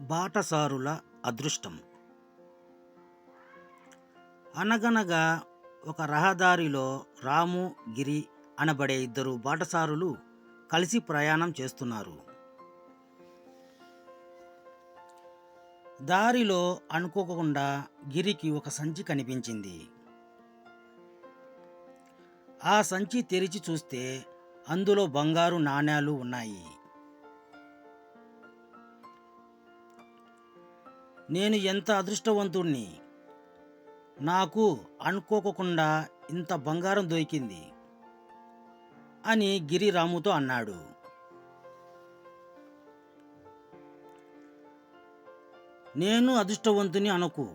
బాటసారుల అదృష్టం. అనగనగా ఒక రహదారిలో రాము గిరి అనబడే ఇద్దరు బాటసారులు కలిసి ప్రయాణం చేస్తున్నారు. దారిలో అనుకోకుండా గిరికి ఒక సంచి కనిపించింది. ఆ సంచి తెరిచి చూస్తే అందులో బంగారు నాణేలు ఉన్నాయి. నేను ఎంత అదృష్టవంతుణ్ణి? నాకు అనుకోకుండా ఇంత బంగారం దొరికింది అని గిరిరాముతో అన్నాడు. నేను అదృష్టవంతుని అనకు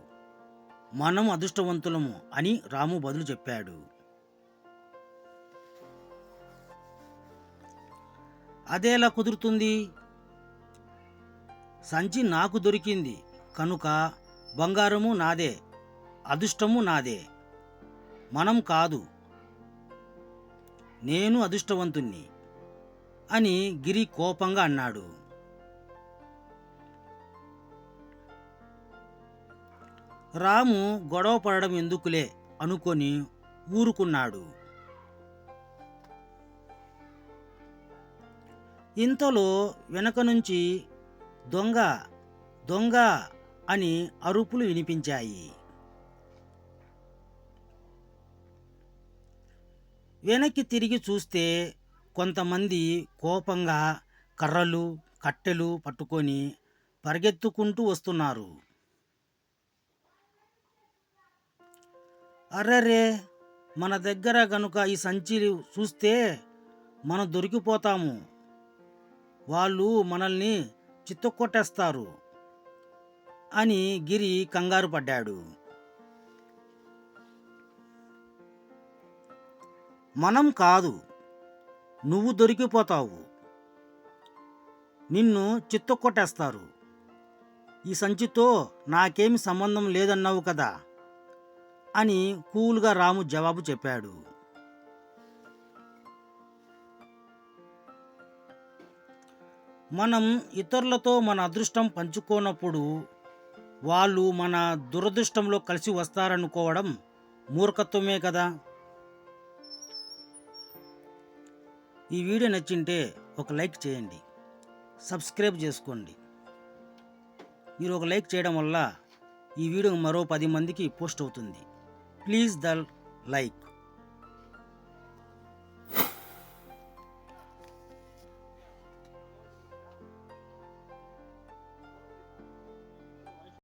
మనం అదృష్టవంతులము అని రాము బదులు చెప్పాడు. అదేలా కుదురుతుంది? సంచి నాకు దొరికింది. కనుక బంగారము నాదే అదృష్టము నాదే. మనం కాదు నేను అదృష్టవంతుణ్ణి అని గిరి కోపంగా అన్నాడు. రాము గొడవ పడడం ఎందుకులే అనుకొని ఊరుకున్నాడు. ఇంతలో వెనక నుంచి దొంగ దొంగ అని అరుపులు వినిపించాయి. వెనక్కి తిరిగి చూస్తే కొంతమంది కోపంగా కర్రలు కట్టెలు పట్టుకొని పరిగెత్తుకుంటూ వస్తున్నారు. అర్రరే మన దగ్గర గనుక ఈ సంచి చూస్తే మనం దొరికిపోతాము. వాళ్ళు మనల్ని చిత్తకొట్టేస్తారు అని గిరి కంగారు పడ్డాడు. మనం కాదు నువ్వు దొరికిపోతావు. నిన్ను చిత్తకొట్టేస్తారు ఈ సంచితో నాకేమి సంబంధం లేదన్నావు కదా అని కూల్గా రాము జవాబు చెప్పాడు. మనం ఇతరులతో మన అదృష్టం పంచుకోనప్పుడు వాళ్ళు మన దురదృష్టంలో కలిసి వస్తారనుకోవడం మూర్ఖత్వమే కదా. ఈ వీడియో నచ్చింటే ఒక లైక్ చేయండి. సబ్స్క్రైబ్ చేసుకోండి. మీరు ఒక లైక్ చేయడం వల్ల ఈ వీడియో మరో పది మందికి పోస్ట్ అవుతుంది. Please the like.